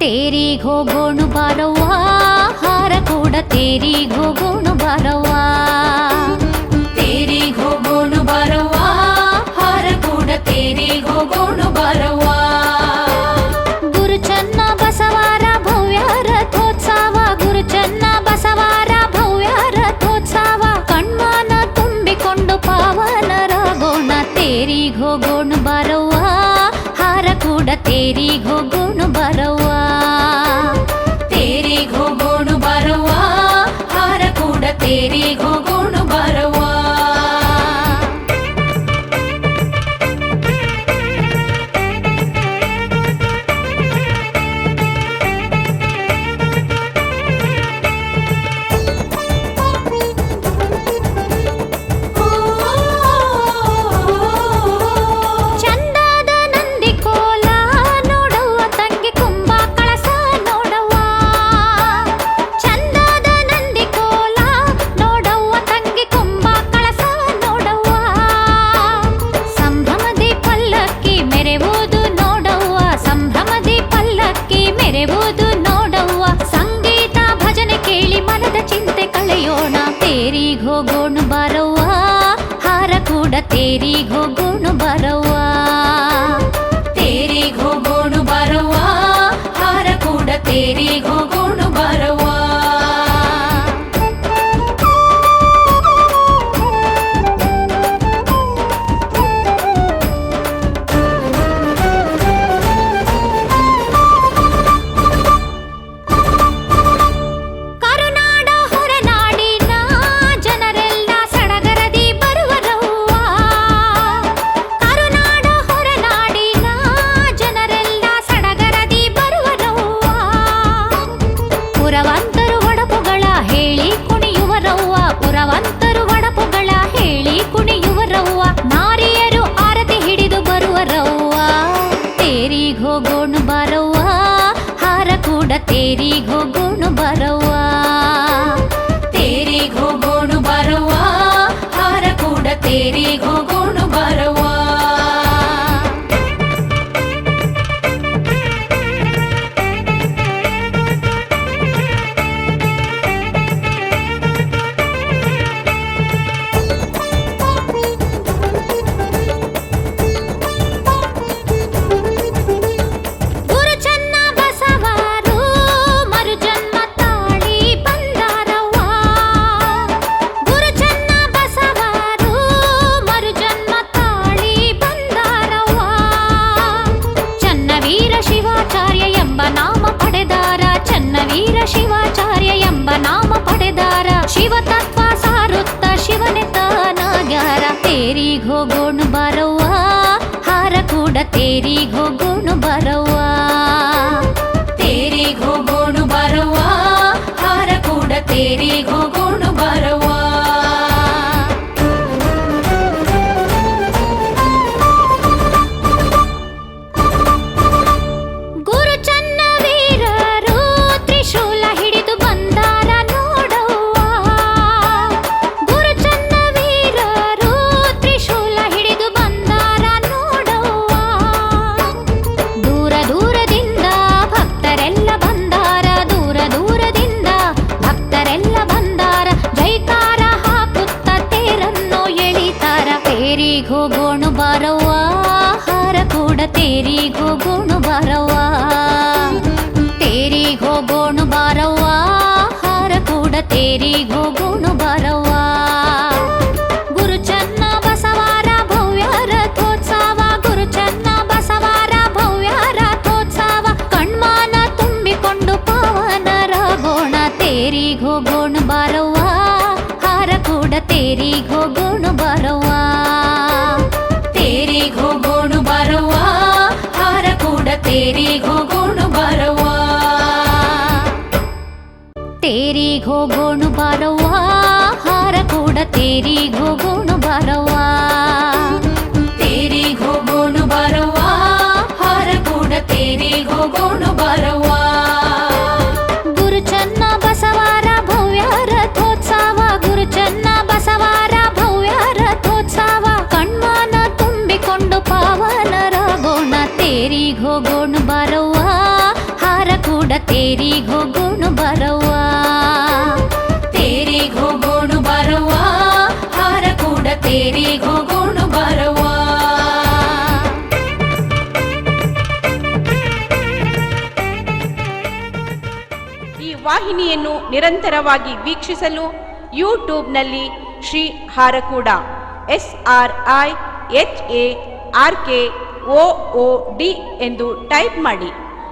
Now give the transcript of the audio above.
ತೇರಿಗ್ ಹೋಗೋಣು ಬಾರವ್ವ ಹಾರ ಕೂಡ ತೇರಿಗ್ ಹೋಗೋಣು ಬಾರವ್ವ ತೇರಿಗ್ ಹೋಗೋಣು ಬಾರವ್ವ ಹಾರ ಕೂಡ ತೇರಿಗ್ ಹೋಗೋಣು ಬಾರವ್ವ ಗುರು ಚನ್ನ ಬಸವಾರ ಭವ್ಯ ರಥೋತ್ಸವ ಗುರು ಚನ್ನ ಬಸವಾರ ಭವ್ಯ ರಥೋತ್ಸವ ಕಣ್ಮಾನ ತುಂಬಿಕೊಂಡು ಪಾವನರಾಗೋಣ ತೇರಿಗ್ ಹೋಗೋಣ ಬರವ್ವ ಹಾರ ಕೂಡ ತೇರಿಗ್ ಹೋಗೋಣ ಬರವ್ವ ತೇರಿಗ್ ಹೋಗೋಣ ಬರವ್ವ ಹಾರ ಕೂಡ ತೇರಿಗ್ ಹೋಗೋಣ ಬರವ್ವ ತೇರಿಗ್ ಹೋಗೋಣ ಬರವ್ವ. ತೇರಿಗ್ ಹೋಗೋಣ ಬರವ್ವ. ಹಾರ ಕೂಡ ತೇರಿಗ್ ಹೋಗೋಣ ಬರವ್ವ. ಪುರವಂತರು ಒಡಪುಗಳ ಹೇಳಿ ಕುಣಿಯುವರವ್ವ ನಾರಿಯರು ಆರತಿ ಹಿಡಿದು ಬರುವರವ್ವ ತೇರಿಗ್ ಹೋಗೋಣ ಬರವ್ವ. ಹಾರ ಕೂಡ ತೇರಿ ಹೋಗೋಣ ಬರವ್ವ. ತೇರಿ ಹೋಗೋಣ ಬರವ್ವ. ಹಾರ ಕೂಡ ತೇರಿಗ್ ತೇರಿಗ್ ಹೋಗೋಣ ಬರವ್ವ, ಹಾರ ಕೂಡ ತೇರಿಗೆ ಹೋಗೋಣ ಬರವ್ವ. ತೇರಿಗೆ ಹೋಗೋಣ ಬರವ್ವ, ಹಾರ ಕೂಡ ತೇರಿಗೆ ಹೋಗೋಣ ಬರವ್ವ. ಬರವ್ವ ತೇರಿಗ್ ಹೋಗೋಣ ಬರವ್ವ ಹಾರ ಕೂಡ ತೇರಿಗ್ ಹೋಗೋಣ ಬರವ್ವ ಗುರು ಚನ್ನ ಬಸವಾರ ಭವ್ಯ ರಥೋತ್ಸವ ಗುರು ಚನ್ನ ಬಸವಾರ ಭವ್ಯ ರಥೋತ್ಸವ ಕಣ್ಮಾನ ತುಂಬಿಕೊಂಡು ಪಾವನರಾಗೋಣ ತೇರಿಗ್ ಹೋಗೋಣ ಬರವ್ವ ಹಾರ ಕೂಡ ತೇರಿಗ್ ಹೋಗೋಣ ಬರವ್ವ तेरी घो गुण बरवा तेरी घो गुण बरवा हार कूड तेरी घो गुण बरवा ತೇರಿಗ್ ಹೋಗೋಣ ಬರವ್ವ. ತೇರಿಗೆ ಹೋಗೋಣ ಬರವ್ವ. ಹಾರ ಕೂಡ ತೇರಿಗ್ ಹೋಗೋಣ ಈ ವಾಹಿನಿಯನ್ನು ನಿರಂತರವಾಗಿ ವೀಕ್ಷಿಸಲು ಯೂಟ್ಯೂಬ್ನಲ್ಲಿ Shri Harakooda, S R I H A R K O D ಎಂದು ಟೈಪ್ ಮಾಡಿ.